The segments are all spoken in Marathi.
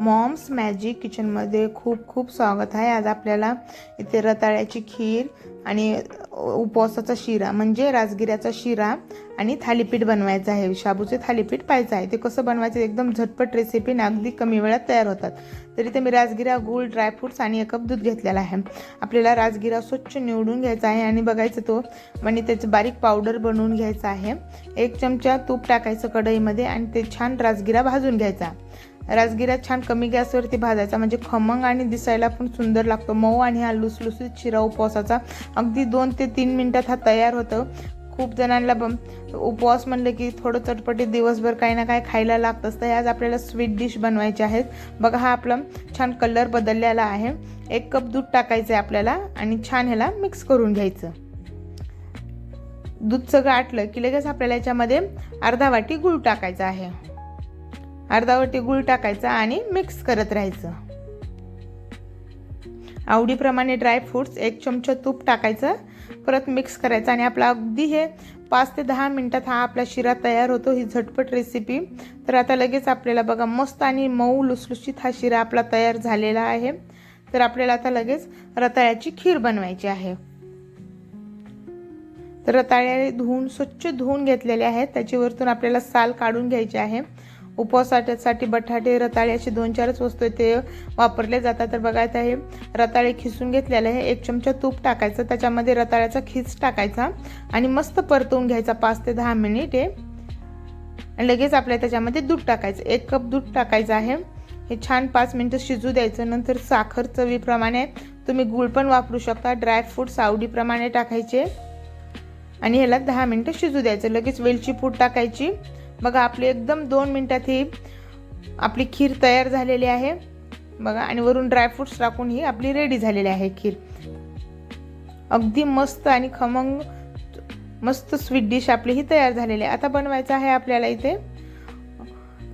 मॉम्स मॅजिक किचनमध्ये खूप खूप स्वागत आहे. आज आपल्याला इथे रताळ्याची खीर आणि उपवासाचा शिरा म्हणजे राजगिऱ्याचा शिरा आणि थालीपीठ बनवायचं आहे. शाबूचे थालीपीठ पाहायचं आहे. ते कसं बनवायचं एकदम झटपट रेसिपी ना अगदी कमी वेळात तयार होतात. तरी ते मी राजगिरा गूळ ड्रायफ्रुट्स आणि एक कप दूध घेतलेला आहे. आपल्याला राजगिरा स्वच्छ निवडून घ्यायचा आहे आणि बघायचं तो आणि त्याचं बारीक पावडर बनवून घ्यायचा आहे. एक चमचा तूप टाकायचं कढईमध्ये आणि ते छान राजगिरा भाजून घ्यायचा. राजगिरा छान कमी गॅसवरती भाजायचा. म्हणजे खमंग आणि दिसायला पण सुंदर लागतो. मऊ आणि हा लुसलुसीत शिरा उपवासाचा अगदी दोन ते तीन मिनटात हा तयार होतं. खूप जणांना ब उपवास म्हणलं की थोडं चटपटीत दिवसभर काही ना काही खायला लागत असतं. आज आपल्याला स्वीट डिश बनवायचे आहेत. बघा हा आपला छान कलर बदललेला आहे. एक कप दूध टाकायचं आहे आपल्याला आणि छान ह्याला मिक्स करून घ्यायचं. दूध सगळं आटलं की लगेच आपल्याला याच्यामध्ये अर्धा वाटी गूळ टाकायचा आहे. अर्धावटी गूळ टाकायचा आणि मिक्स करत राहायचं. आवडीप्रमाणे ड्रायफ्रूट्स एक चमचा तूप टाकायचं परत मिक्स करायचं आणि आपला अगदी हे पाच ते दहा मिनटात हा आपला शिरा तयार होतो ही झटपट रेसिपी तर आता लगेच आपल्याला बघा मस्त आणि मऊ लुसलुशीत हा शिरा आपला तयार झालेला आहे. तर आपल्याला आता लगेच रताळ्याची खीर बनवायची आहे. तर रताळे धुवून स्वच्छ धुवून घेतलेले आहेत त्याच्यावरतून आपल्याला साल काढून घ्यायची आहे. उपवासासाठी बटाटे रताळे असे दोन चारच वस्तू आहेत ते वापरले जातात. तर बघायचं आहे रताळे खिसून घेतलेले आहे. एक चमचा तूप टाकायचं. त्याच्यामध्ये रताळ्याचा खिस टाकायचा आणि मस्त परतवून घ्यायचा पाच ते दहा मिनिटे आणि लगेच आपल्याला त्याच्यामध्ये दूध टाकायचं. एक कप दूध टाकायचं आहे. हे छान पाच मिनटं शिजू द्यायचं. नंतर साखर चवीप्रमाणे तुम्ही गूळ पण वापरू शकता. ड्रायफ्रूट्स आवडीप्रमाणे टाकायचे. आणि ह्याला दहा मिनटं शिजू द्यायचं. लगेच वेलची पूड टाकायची. बघा आपली एकदम दोन मिनटात ही आपली खीर तयार झालेली आहे. बघा आणि वरून ड्रायफ्रुट्स टाकून ही आपली रेडी झालेली आहे खीर. अगदी मस्त आणि खमंग मस्त स्वीट डिश आपली ही तयार झालेली आहे. आता बनवायचं आहे आपल्याला इथे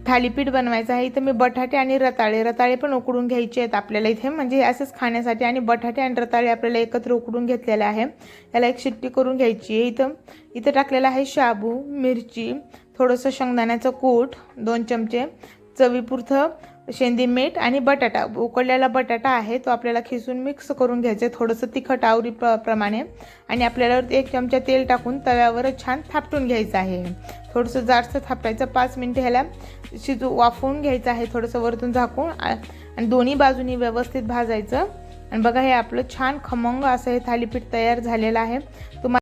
थालीपीठ बनवायचं आहे. इथं मी बटाटे आणि रताळे रताळे पण उकडून घ्यायचे आहेत आपल्याला इथे. म्हणजे असंच खाण्यासाठी आणि बटाटे आणि रताळे आपल्याला एकत्र उकडून घेतलेले आहे. याला एक शिट्टी करून घ्यायची आहे इथं. इथं टाकलेलं आहे शाबू मिरची थोडंसं शेंगदाण्याचं कूट दोन चमचे चवीपुरतं शेंदी मीठ आणि बटाटा. उकडलेला बटाटा आहे तो आपल्याला खिसून मिक्स करून घ्यायचं थोडंसं तिखट आवरी प्र प्रमाणे. आणि आपल्याला एक चमचा तेल टाकून तव्यावर छान थापटून घ्यायचं आहे. थोडंसं जाडसं थापटायचं पाच मिनटं ह्याला शिजू वाफवून घ्यायचं आहे. थोडंसं वरतून झाकून आणि दोन्ही बाजूनी व्यवस्थित भाजायचं. आणि बघा हे आपलं छान खमंग असं हे थालीपीठ तयार झालेलं आहे. तुम्हाला